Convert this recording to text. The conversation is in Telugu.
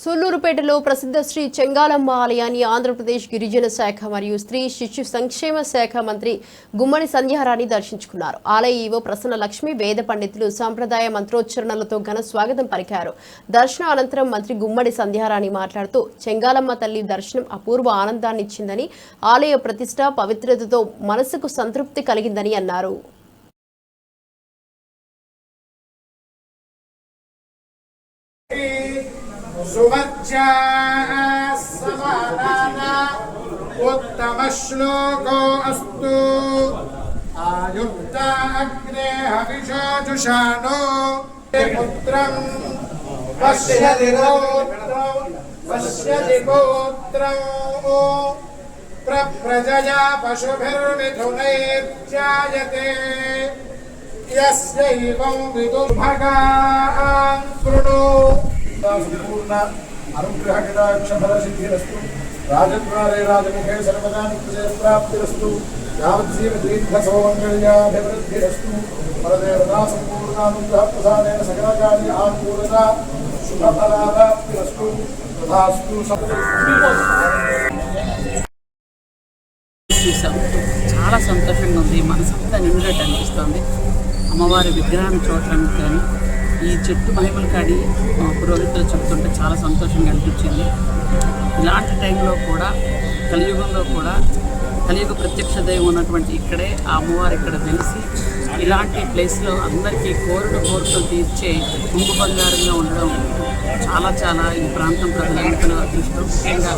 సూళ్ళూరుపేటలో ప్రసిద్ధ శ్రీ చెంగాలమ్మ ఆలయాన్ని ఆంధ్రప్రదేశ్ గిరిజన శాఖ మరియు స్త్రీ శిశు సంక్షేమ శాఖ మంత్రి గుమ్మడి సంధ్యారాణి దర్శించుకున్నారు. ఆలయ ఈవో ప్రసన్న లక్ష్మి వేద పండితులు సాంప్రదాయ మంత్రోచ్చరణలతో ఘన స్వాగతం పలికారు. దర్శనం అనంతరం మంత్రి గుమ్మడి సంధ్యారాణి మాట్లాడుతూ చెంగాలమ్మ తల్లి దర్శనం అపూర్వ ఆనందాన్నిచ్చిందని ఆలయ ప్రతిష్ట పవిత్రతతో మనసుకు సంతృప్తి కలిగిందని అన్నారు. सुमज्जा समानाना उत्तमश्लोको अस्तु आयुक्ता अग्ने हविषो जुषाणो पुत्रम् पश्यति गोत्रम् पश्यति गोत्रम् प्रप्रजया पशुभिर्मिथुनैर्जायते यस्यैवं विदुर्भगान् कृणु సంపూర్ణ అనుగ్రహకటాక్షఫలసిద్ధిరస్తు. రాజద్వారే రాజముఖే సర్వదా నిత్యజయప్రాప్తిరస్తు యావజ్జీవ దీర్ఘసౌమంగళ్యాభివృద్ధిరస్తు. పరదేవతా సంపూర్ణానుగ్రహ ప్రసాదేన సకలకార్య ఆకూలత శుభఫలాప్తిరస్తు తథాస్తు చూసాం చాలా సంతోషంగా ఉంది. మనసంతా నిండునట్టు అనిపిస్తుంది అమ్మవారి విగ్రహాన్ని చూడటానికి కానీ ఈ చెట్టు మహిమలు కాడి పురోహితులు చెప్తుంటే చాలా సంతోషంగా అనిపించింది. ఇలాంటి టైంలో కూడా కలియుగంలో కూడా కలియుగ ప్రత్యక్ష దైవం ఉన్నటువంటి ఇక్కడే ఆ అమ్మవారు ఇక్కడ తెలిసి ఇలాంటి ప్లేస్లో అందరికీ కోరిన కోరికలు తీర్చే కుంభ బంగారంగా ఉండడం చాలా చాలా ఈ ప్రాంతం ప్రజలందరూ అదృష్టం. ముఖ్యంగా